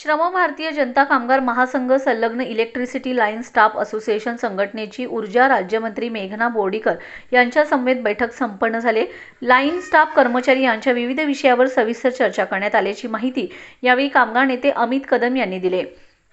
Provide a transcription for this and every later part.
श्रम भारतीय जनता कामगार महासंघ संलग्न इलेक्ट्रिसिटी लाईन स्टाफ असोसिएशन संघटनेची ऊर्जा राज्यमंत्री मेघना बोर्डीकर यांच्या समवेत बैठक संपन्न झाले. लाईन स्टाफ कर्मचारी यांच्या विविध विषयावर सविस्तर चर्चा करण्यात आल्याची माहिती यावेळी कामगार नेते अमित कदम यांनी दिले.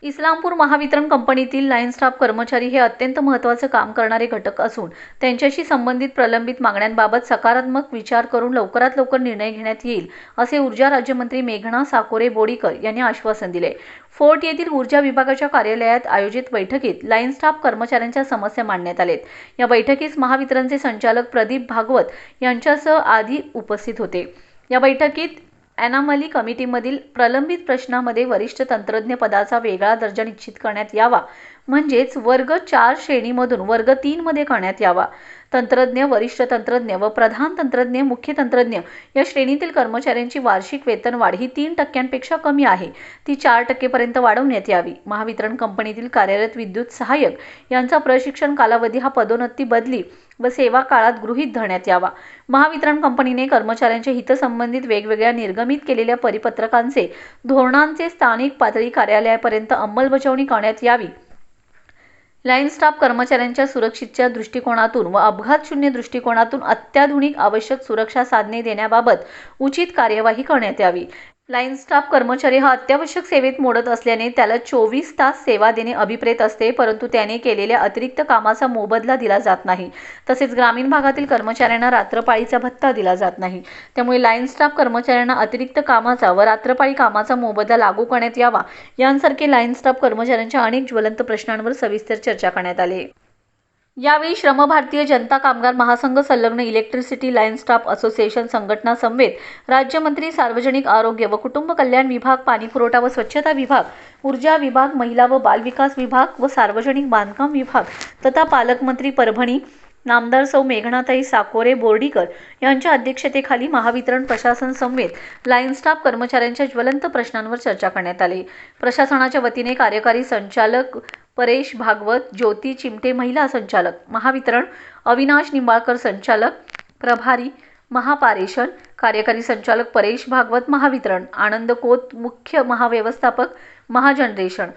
इस्लामपूर महावितरण कंपनीतील लाईन स्टाफ कर्मचारी हे अत्यंत महत्त्वाचं काम करणारे घटक असून त्यांच्याशी संबंधित प्रलंबित मागण्यांबाबत सकारात्मक विचार करून लवकरात लवकर निर्णय घेण्यात येईल असे ऊर्जा राज्यमंत्री मेघना साकोरे बोडीकर यांनी आश्वासन दिले. फोर्ट येथील ऊर्जा विभागाच्या कार्यालयात आयोजित बैठकीत लाईन स्टाफ कर्मचाऱ्यांच्या समस्या मांडण्यात आलेत. या बैठकीस महावितरणचे संचालक प्रदीप भागवत यांच्यासह आधी उपस्थित होते. या बैठकीत ॲनामली कमिटीमधील प्रलंबित प्रश्नामध्ये वरिष्ठ तंत्रज्ञ पदाचा वेगळा दर्जा निश्चित करण्यात यावा. म्हणजेच वर्ग चार श्रेणीमधून वर्ग तीनमध्ये करण्यात यावा. तंत्रज्ञ वरिष्ठ तंत्रज्ञ व प्रधान तंत्रज्ञ मुख्य तंत्रज्ञ या श्रेणीतील कर्मचाऱ्यांची वार्षिक वेतनवाढ ही तीन टक्क्यांपेक्षा कमी आहे. ती चार टक्केपर्यंत वाढवण्यात यावी. महावितरण कंपनीतील कार्यरत विद्युत सहाय्यक यांचा प्रशिक्षण कालावधी हा पदोन्नती बदली. व सेवा काळात गृहीत धरण्यात यावा. महावितरण कंपनीने कर्मचाऱ्यांच्या हितसंबंधित वेगवेगळ्या निर्गमित केलेल्या परिपत्रकांचे धोरणांचे स्थानिक पातळी कार्यालयापर्यंत अंमलबजावणी करण्यात यावी. लाईन स्टाफ कर्मचाऱ्यांच्या सुरक्षितच्या दृष्टिकोनातून व अपघात शून्य दृष्टिकोनातून अत्याधुनिक आवश्यक सुरक्षा साधने देण्याबाबत उचित कार्यवाही करण्यात यावी. लाईन स्टाफ कर्मचारी हा अत्यावश्यक सेवेत मोडत असल्याने त्याला चोवीस तास सेवा देणे अभिप्रेत असते परंतु त्याने केलेल्या अतिरिक्त कामाचा मोबदला दिला जात नाही. तसेच ग्रामीण भागातील कर्मचाऱ्यांना रात्रपाळीचा भत्ता दिला जात नाही. त्यामुळे लाईन स्टाफ कर्मचाऱ्यांना अतिरिक्त कामाचा व रात्रपाळी कामाचा मोबदला लागू करण्यात यावा यांसारखे लाईन स्टाफ कर्मचाऱ्यांच्या अनेक ज्वलंत प्रश्नांवर सविस्तर चर्चा करण्यात आली. यावेळी श्रम भारतीय जनता कामगार महासंघ संलग्न इलेक्ट्रिसिटी लाईन स्टाफ असोसिएशन संघटना समवेत राज्यमंत्री सार्वजनिक आरोग्य व कुटुंब कल्याण विभाग पाणीपुरवठा व स्वच्छता विभाग ऊर्जा विभाग महिला व बालविकास विभाग व सार्वजनिक बांधकाम विभाग तथा पालकमंत्री परभणी नामदार सौ मेघनाताई साकोरे बोर्डीकर यांच्या अध्यक्षतेखाली महावितरण प्रशासन समवेत लाईन स्टाफ कर्मचाऱ्यांच्या ज्वलंत प्रश्नांवर चर्चा करण्यात आली. प्रशासनाच्या वतीने कार्यकारी संचालक परेश भागवत ज्योती चिमटे महिला संचालक महावितरण अविनाश निंबाळकर संचालक प्रभारी महापारेषण कार्यकारी संचालक परेश भागवत महावितरण आनंद कोत मुख्य महाव्यवस्थापक महाजनरेशन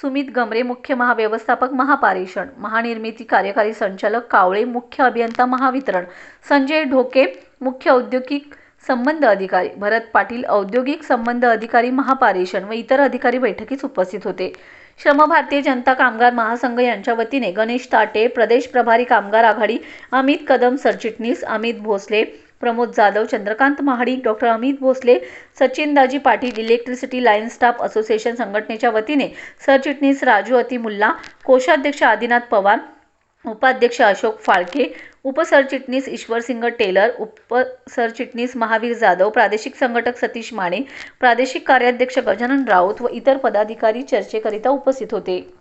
सुमित गमरे मुख्य महाव्यवस्थापक महापारेषण महानिर्मिती कार्यकारी संचालक कावळे मुख्य अभियंता महावितरण संजय ढोके मुख्य औद्योगिक संबंध अधिकारी भरत पाटील औद्योगिक संबंध अधिकारी महापारेषण व इतर अधिकारी बैठकीस उपस्थित होते. श्रम भारतीय जनता कामगार महासंघ यांच्या वतीने गणेश ताटे प्रदेश प्रभारी कामगार आघाडी अमित कदम सरचिटणीस Amit Bhosale Pramod Jadhav Chandrakant Mahadik doctor Amit Bhosale सचिनदाजी Patil electricity line staff association संघटनेच्या वतीने सरचिटणीस राजू अतिमुल्ला कोषाध्यक्ष आदिनाथ पवार उपाध्यक्ष अशोक फाळके उपसरचिटणीस ईश्वरसिंग टेलर उपसरचिटणीस महावीर जाधव प्रादेशिक संघटक सतीश माने प्रादेशिक कार्याध्यक्ष गजानन राऊत व इतर पदाधिकारी चर्चेकरिता उपस्थित होते.